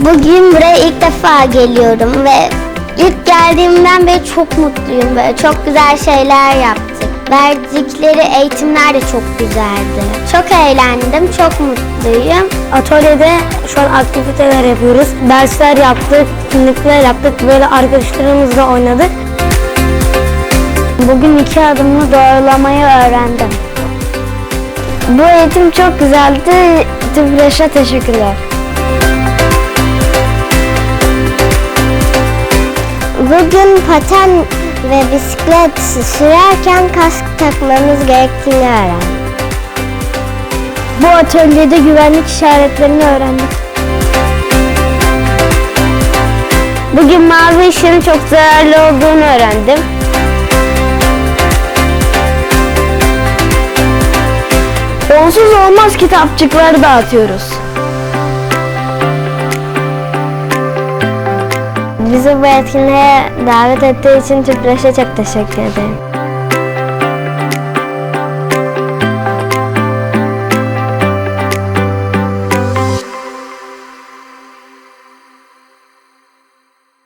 Bugün buraya ilk defa geliyorum ve ilk geldiğimden beri çok mutluyum. Böyle çok güzel şeyler yaptık. Verdikleri eğitimler de çok güzeldi. Çok eğlendim, çok mutluyum. Atölyede şu an aktiviteler yapıyoruz. Dersler yaptık, etkinlikler yaptık. Böyle arkadaşlarımızla oynadık. Bugün iki adımlı doğrulamayı öğrendim. Bu eğitim çok güzeldi. Tüpraş'a teşekkürler. Bugün paten ve bisiklet sürerken kask takmamız gerektiğini öğrendim. Bu atölyede güvenlik işaretlerini öğrendik. Bugün mavi ışığın çok zararlı olduğunu öğrendim. Onsuz olmaz kitapçıkları dağıtıyoruz. Bizi bu etkinliğe davet ettiği için Tüpraş'a çok teşekkür ederim.